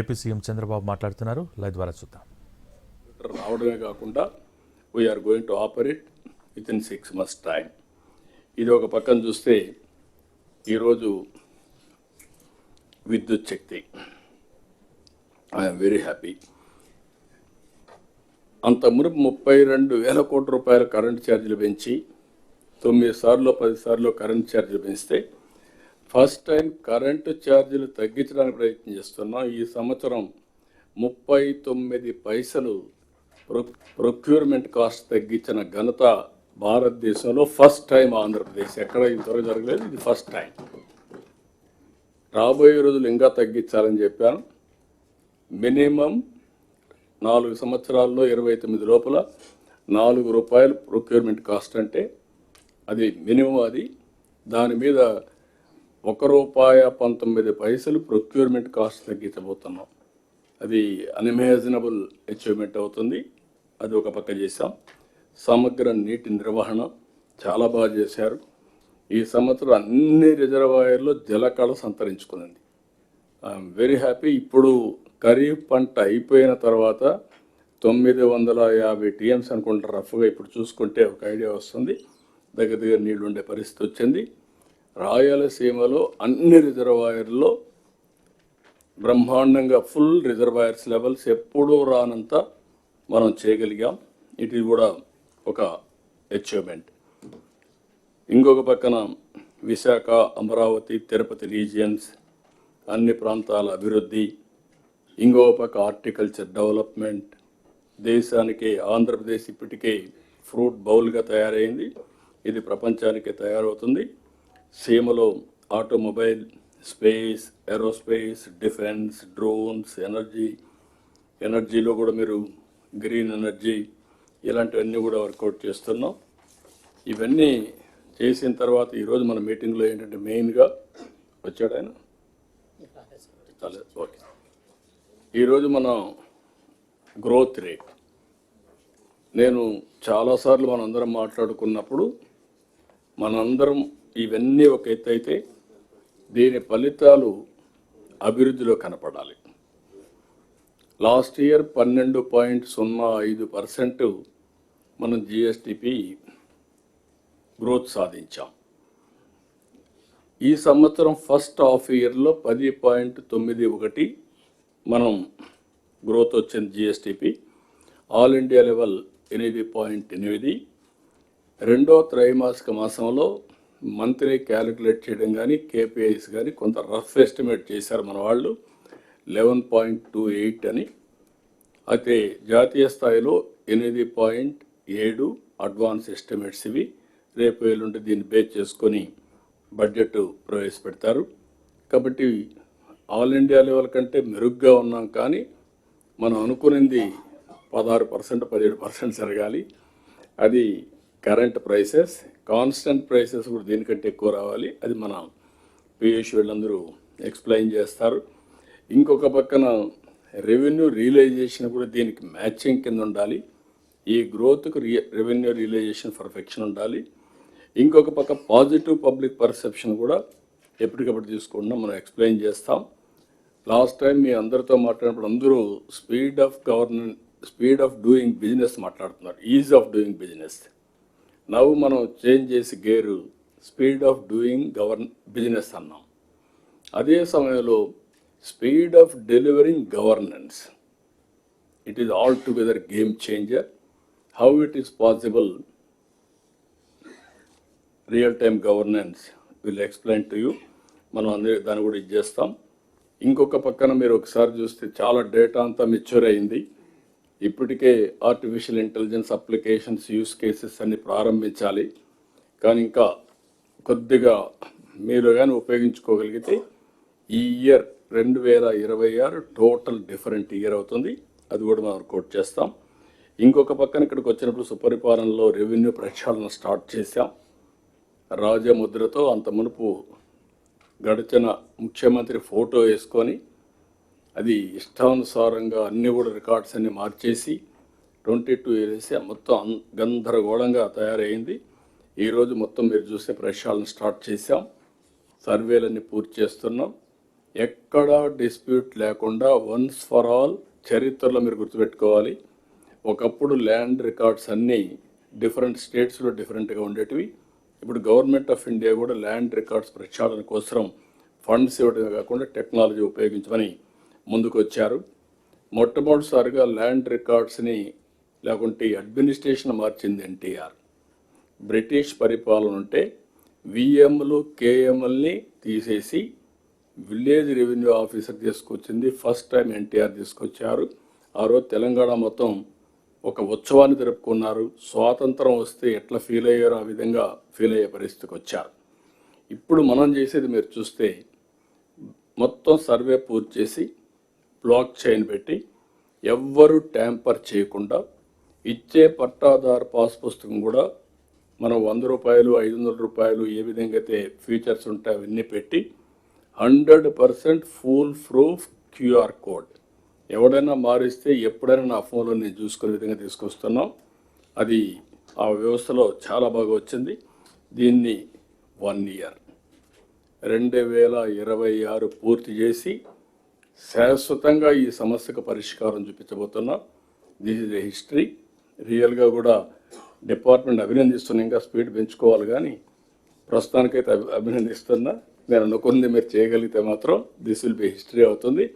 AP CM Chandrababu మాట్లాడుతున్నారు. Live ద్వారా చూద్దాం. రావడమే కాకుండా we're going to operate within six months time ఇది ఒక పక్కన చూస్తే ఈరోజు విద్యుత్ శక్తి. ఐఎమ్ వెరీ హ్యాపీ అంత మునుపు ముప్పై రెండు వేల కోట్ల రూపాయల కరెంట్ ఛార్జీలు పెంచి తొమ్మిది సార్లు పది సార్లు కరెంట్ ఛార్జీలు పెంచితే ఫస్ట్ టైం కరెంటు ఛార్జీలు తగ్గించడానికి ప్రయత్నం చేస్తున్నాం. ఈ సంవత్సరం ముప్పై తొమ్మిది పైసలు ప్రొక్యూర్మెంట్ కాస్ట్ తగ్గించిన ఘనత భారతదేశంలో ఫస్ట్ టైం ఆంధ్రప్రదేశ్. ఎక్కడ ఇంతవరకు జరగలేదు ఇది ఫస్ట్ టైం. రాబోయే రోజులు ఇంకా తగ్గించాలని చెప్పాను. మినిమం నాలుగు సంవత్సరాల్లో ఇరవై తొమ్మిది లోపల నాలుగు రూపాయలు ప్రొక్యూర్మెంట్ కాస్ట్ అంటే అది మినిమం అది. దాని మీద ఒక రూపాయ పంతొమ్మిది పైసలు ప్రొక్యూర్మెంట్ కాస్ట్ తగ్గించబోతున్నాం. అది అన్ఇమాజినబుల్ అచీవ్మెంట్ అవుతుంది. అది ఒక పక్క చేశాం. సమగ్ర నీటి నిర్వహణ చాలా బాగా చేశారు. ఈ సంవత్సరం అన్ని రిజర్వాయర్లో జలకళ సంతరించుకుంది ఐఎమ్ వెరీ హ్యాపీ ఇప్పుడు ఖరీఫ్ పంట అయిపోయిన తర్వాత తొమ్మిది వందల యాభై టీఎంస్ అనుకుంటా రఫ్గా ఇప్పుడు చూసుకుంటే ఒక ఐడియా వస్తుంది. దగ్గర దగ్గర నీళ్ళు ఉండే పరిస్థితి వచ్చింది. రాయలసీమలో అన్ని రిజర్వాయర్లో బ్రహ్మాండంగా ఫుల్ రిజర్వాయర్స్ లెవెల్స్ ఎప్పుడూ రానంత మనం చేయగలిగాం. ఇది కూడా ఒక అచీవ్మెంట్ ఇంకొక పక్కన విశాఖ అమరావతి తిరుపతి రీజియన్స్ అన్ని ప్రాంతాల అభివృద్ధి ఇంకో పక్క హార్టికల్చర్ డెవలప్మెంట్ దేశానికి ఆంధ్రప్రదేశ్ ఇప్పటికే ఫ్రూట్ బౌల్గా తయారైంది. ఇది ప్రపంచానికి తయారవుతుంది. సీమలో automobile space aerospace defence drones energy ఎనర్జీలో కూడా మీరు గ్రీన్ ఎనర్జీ ఇలాంటివన్నీ కూడా వర్కౌట్ చేస్తున్నాం. ఇవన్నీ చేసిన తర్వాత ఈరోజు మన మీటింగ్లో ఏంటంటే మెయిన్గా వచ్చాడు ఆయన. ఓకే. ఈరోజు మనం గ్రోత్ రేట్. నేను చాలాసార్లు మనందరం మాట్లాడుకున్నప్పుడు మనందరం ఇవన్నీ ఒక ఎత్తు అయితే దీని ఫలితాలు అభివృద్ధిలో కనపడాలి. లాస్ట్ ఇయర్ పన్నెండు పాయింట్ సున్నా ఐదు పర్సెంట్ మనం జిఎస్టిపి గ్రోత్ సాధించాం. ఈ సంవత్సరం ఫస్ట్ హాఫ్ ఇయర్లో పది పాయింట్ తొమ్మిది ఒకటి మనం గ్రోత్ వచ్చింది జిఎస్టిపి. ఆల్ ఇండియా లెవెల్ ఎనిమిది పాయింట్ ఎనిమిది. రెండో త్రైమాసిక మాసంలో మంత్లీ క్యాలిక్యులేట్ చేయడం కానీ కేపీఐస్ కానీ కొంత రఫ్ ఎస్టిమేట్ చేశారు మన వాళ్ళు. లెవెన్ పాయింట్ టూ ఎయిట్ అని. అయితే జాతీయ స్థాయిలో ఎనిమిది పాయింట్ ఏడు అడ్వాన్స్ ఎస్టిమేట్స్ ఇవి. రేపు ఎల్లుండి దీన్ని బేస్ చేసుకొని బడ్జెట్ ప్రవేశపెడతారు. కాబట్టి ఆల్ ఇండియా లెవెల్ కంటే మెరుగ్గా ఉన్నాం కానీ మనం అనుకునింది పదహారు పర్సెంట్ పదిహేడు పర్సెంట్ జరగాలి. అది కరెంట్ ప్రైసెస్ కాన్స్టెంట్ ప్రైసెస్ కూడా దీనికంటే ఎక్కువ రావాలి. అది మన పీయూష్ వీళ్ళందరూ ఎక్స్ప్లెయిన్ చేస్తారు. ఇంకొక పక్కన రెవెన్యూ రియలైజేషన్ కూడా దీనికి మ్యాచింగ్ కింద ఉండాలి. ఈ గ్రోత్కు రియ రెవెన్యూ రియలైజేషన్ పర్ఫెక్షన్ ఉండాలి. ఇంకొక పక్క పాజిటివ్ పబ్లిక్ పర్సెప్షన్ కూడా ఎప్పటికప్పుడు తీసుకుండా. మనం ఎక్స్ప్లెయిన్ చేస్తాం. లాస్ట్ టైం మీ అందరితో మాట్లాడినప్పుడు అందరూ speed of governance speed of doing business మాట్లాడుతున్నారు. Ease of doing business. నవ్వు మనం చేంజ్ చేసి gear speed of doing govern business అన్నాం. అదే సమయంలో speed of delivering governance it is all together game changer how it is possible real time governance will explain to you మనం అందరి దాన్ని కూడా ఇది చేస్తాం. ఇంకొక పక్కన మీరు ఒకసారి చూస్తే చాలా డేటా అంతా మెచ్యూర్ అయింది. ఇప్పటికే artificial intelligence applications use cases అన్ని ప్రారంభించాలి. కానీ ఇంకా కొద్దిగా మీరు కానీ ఉపయోగించుకోగలిగితే ఈ ఇయర్ రెండు వేల ఇరవై ఆరు టోటల్ డిఫరెంట్ ఇయర్ అవుతుంది. అది కూడా మనం కోట్ చేస్తాం. ఇంకొక పక్కన ఇక్కడికి వచ్చినప్పుడు సుపరిపాలనలో రెవెన్యూ ప్రక్షాళన స్టార్ట్ చేశాం. రాజముద్రతో అంత మునుపు గడిచిన ముఖ్యమంత్రి ఫోటో వేసుకొని అది ఇష్టానుసారంగా అన్ని కూడా రికార్డ్స్ అన్ని మార్చేసి ట్వంటీ టూ వేసి మొత్తం అన్- గందరగోళంగా తయారైంది. ఈరోజు మొత్తం మీరు చూసే ప్రక్షాళన స్టార్ట్ చేశాం. సర్వేలన్నీ పూర్తి చేస్తున్నాం. ఎక్కడా డిస్ప్యూట్ లేకుండా వన్స్ ఫర్ ఆల్ చరిత్రలో మీరు గుర్తుపెట్టుకోవాలి. ఒకప్పుడు ల్యాండ్ రికార్డ్స్ అన్నీ డిఫరెంట్ స్టేట్స్లో డిఫరెంట్గా ఉండేటివి. ఇప్పుడు గవర్నమెంట్ ఆఫ్ ఇండియా కూడా ల్యాండ్ రికార్డ్స్ ప్రక్షాళన కోసం ఫండ్స్ ఇవ్వడమే కాకుండా టెక్నాలజీ ఉపయోగించమని ముందుకు వచ్చారు మొట్టమొదటిసారిగా ల్యాండ్ రికార్డ్స్ని లేకుంటే అడ్మినిస్ట్రేషన్ మార్చింది ఎన్టీఆర్. బ్రిటిష్ పరిపాలన ఉంటే విఎంలు కేఎంఎల్ని తీసేసి విలేజ్ రెవెన్యూ ఆఫీసర్ తీసుకొచ్చింది. ఫస్ట్ టైం ఎన్టీఆర్ తీసుకొచ్చారు. ఆ రోజు తెలంగాణ మొత్తం ఒక ఉత్సవాన్ని జరుపుకున్నారు. స్వాతంత్రం వస్తే ఎట్లా ఫీల్ అయ్యారో ఆ విధంగా ఫీల్ అయ్యే పరిస్థితికి వచ్చారు. ఇప్పుడు మనం చేసేది మీరు చూస్తే మొత్తం సర్వే పూర్తి చేసి బ్లాక్ చైన్ పెట్టి ఎవ్వరు ట్యాంపర్ చేయకుండా ఇచ్చే పట్టాదారు పాస్ పుస్తకం కూడా మనం వంద రూపాయలు ఐదు వందల రూపాయలు ఏ విధంగా అయితే ఫీచర్స్ ఉంటాయి అవన్నీ పెట్టి hundred percent full proof QR code. ఎవడైనా మారిస్తే ఎప్పుడైనా నా ఫోన్లో నేను చూసుకునే విధంగా తీసుకొస్తున్నాం. అది ఆ వ్యవస్థలో చాలా బాగా వచ్చింది. దీన్ని వన్ ఇయర్ రెండు వేల ఇరవై ఆరు పూర్తి చేసి శాశ్వతంగా ఈ సమస్యకు పరిష్కారం చూపించబోతున్నాం దిస్ ఇస్ ఎ హిస్టరీ. రియల్గా కూడా డిపార్ట్మెంట్ అభినందిస్తున్నా ఇంకా స్పీడ్ పెంచుకోవాలి కానీ ప్రస్తుతానికైతే అభి- అభినందిస్తున్నా. నేను అనుకుంది మీరు చేయగలిగితే మాత్రం దిస్ విల్ బి హిస్టరీ అవుతుంది.